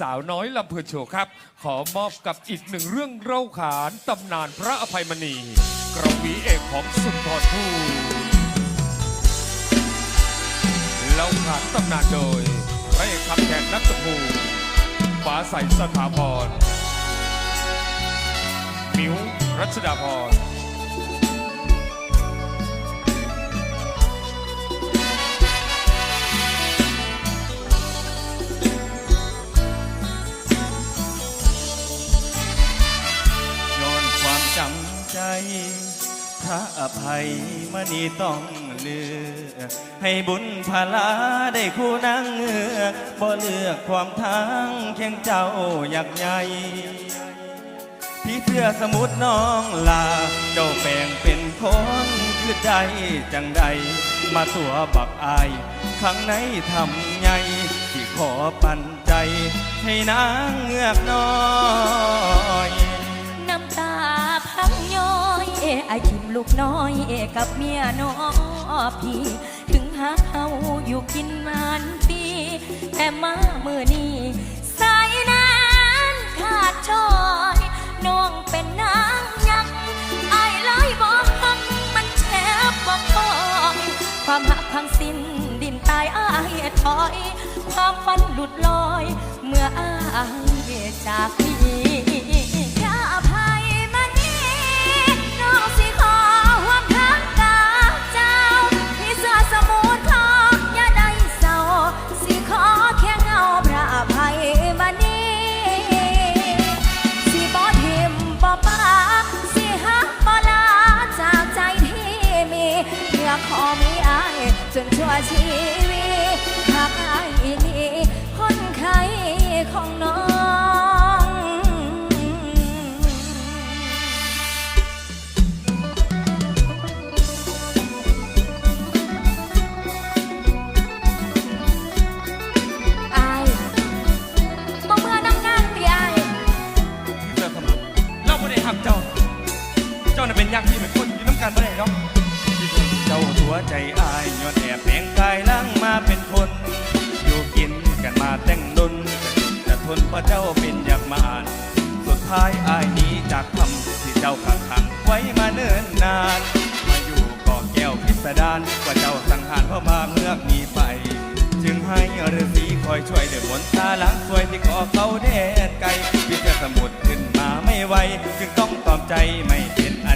สาวน้อยลำเพลินโชว์ครับ ขอมอบกับอีกหนึ่งเรื่องเล่าขานตำนานพระอภัยมณีกระวีเอกของสุนทรภู่เล่าขานตำนานโดยพระเอกคำแขกนักตะภูฟ้าใสสถาพรมิวรัชดาพร พระอภัยมณีต้องเลือก ให้บุญพาลาได้คู่นางเงือกบ่เลือกความทางเคียงเจ้าอยากใหญ่พี่เสื้อสมุดน้องลา เจ้าแปลงเป็นคนคือใดจังใด มาตัวบักอายข้างในทำไงที่ขอปั่นใจ ให้นางเงือกน้อย ไอคิมลูกน้อยเอกับเมียน้อพี่ถึงหาเขาอยู่กินมานปีแต่มาเมื่อนี้สายนั้นขาดชอยน้องเป็นนางยังไอายเลยบอกหักมันแทบบอกคอยความหักพังสิ้นดินตายอายถอย ความฝันหลุดลอย เมื่ออายจากพี่ ชีวิตหากอายนี้คนไข้ของน้อง อายบ่เมื่อน้ำงานพี่อาย เจ้าสมุทรเราไม่ได้หักเจ้า เจ้าน่ะเป็นยักษ์ที่เป็นคนอยู่น้ำกันไม่ได้หรอกเจ้าตั วใจอายย้อนแอบแฝงกายล่างมาเป็นคน อยู่กินกันมาแต่งดนจะทนเพราะเจ้าเป็นอยากมาอ่าน สุดท้ายอายหนี้จากคำที่เจ้าขังขังไว้มาเนิ่นนาน มาอยู่กาะแก้วพิสดารกว่าเจ้าสังหารพราะมาเงือกหนีไป จึงให้ฤาษีคอยช่วยเดือดมนตาล้างสวยที่ก่อเขาแดดไกลพิจารสมุดขึ้นมาไม่ไหวจึงต้องตอมใจไม่เป็นอัน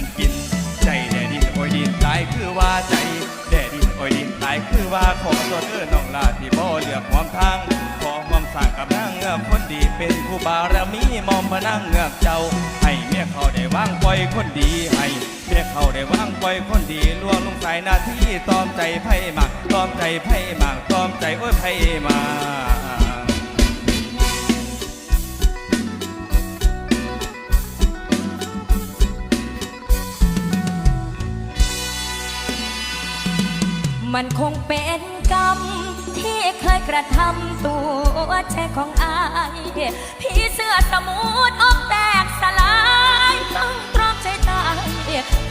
ว่าของตัวเธอน้องลาที่บ่เลือกความทาง ขอความสั่งกับนางเงือกคนดีเป็นผู้บารมีมอมพนังเงือกเจ้า ให้เมียเขาได้วางปล่อยคนดีให้เมียเขาได้วางปล่อยคนดีล่วงลงสายหน้าที่ตอมใจไพ่หมากตอมใจไพ่หมากตอมใจโอ้ยไพ่มาก มันคงเป็นกรรม ที่เคยกระทำตัวแช่ของอายพี่เสื้อสมุทรอกแตกสลายต้องตรอมใจตาย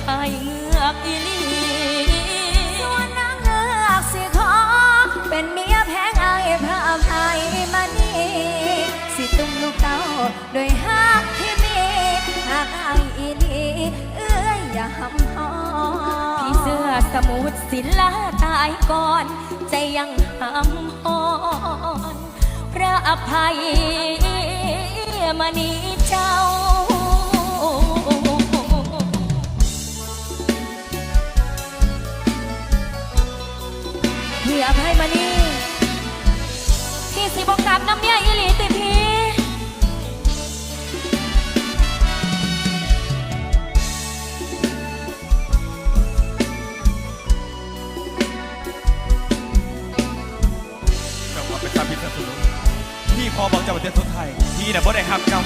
ให้เงือกอีลีส่วนนางเงือกสิขอ เป็นเมียแพงอายพระอภัยมานี่สิตุ้มลูกเต้าโดยฮักที่มีหากอายอีลีเอ้ยอย่าหำหอพี่เสื้อสมุท รศิลาตายก่อน ใจยังหำหอนพระอภัยมณีเจ้าพี่อภัยมณีพี่สิบกลับน้ำเนี่ยอีหลีติ นตาพิษสนุนพี่พอบอกจ้าประเทศไทย พี่น่ะบ่ได้หักเจ้า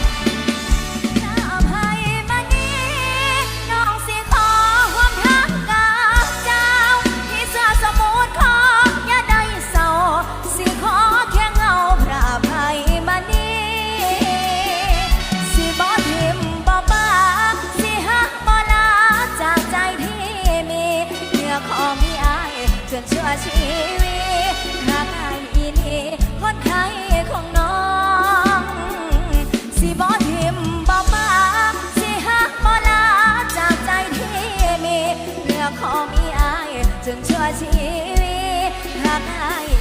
ชีวิตหากอาย